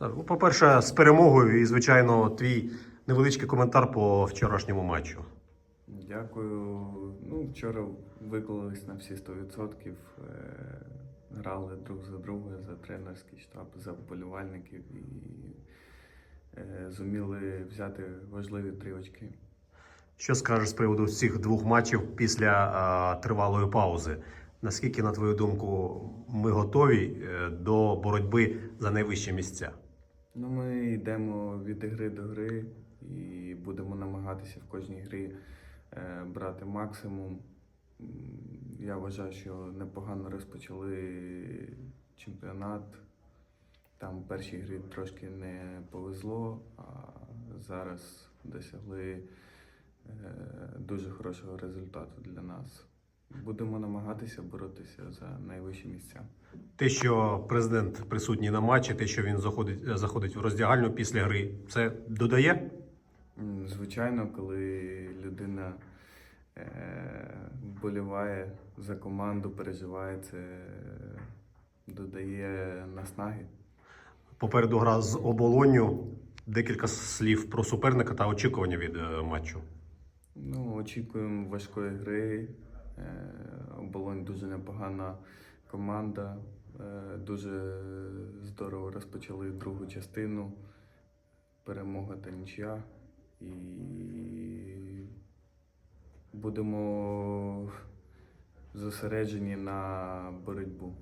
Ну, По-перше, з перемогою і, звичайно, твій невеличкий коментар по вчорашньому матчу. Дякую. Ну, вчора виклались на всі 100%. Е, Грали друг за друга, за тренерський штаб, за вболівальників і е, зуміли взяти важливі три очки. Що скажеш з приводу цих двох матчів після а, тривалої паузи? Наскільки, на твою думку, ми готові е, до боротьби за найвищі місця? Ну, ми йдемо від гри до гри і будемо намагатися в кожній грі е, брати максимум. Я вважаю, що непогано розпочали чемпіонат. Там в першій грі трошки не повезло, а зараз досягли е, дуже хорошого результату для нас. Будемо намагатися боротися за найвищі місця. Те, що президент присутній на матчі, те, що він заходить, заходить в роздягальню після гри, це додає? Звичайно, коли людина е, вболіває за команду, переживає, це додає наснаги. Попереду гра з оболонню. Декілька слів про суперника та очікування від е, матчу. Ну, очікуємо важкої гри. Дуже непогана команда. Е, Дуже здорово розпочали другу частину. Перемога та нічия. І будемо зосереджені на боротьбу.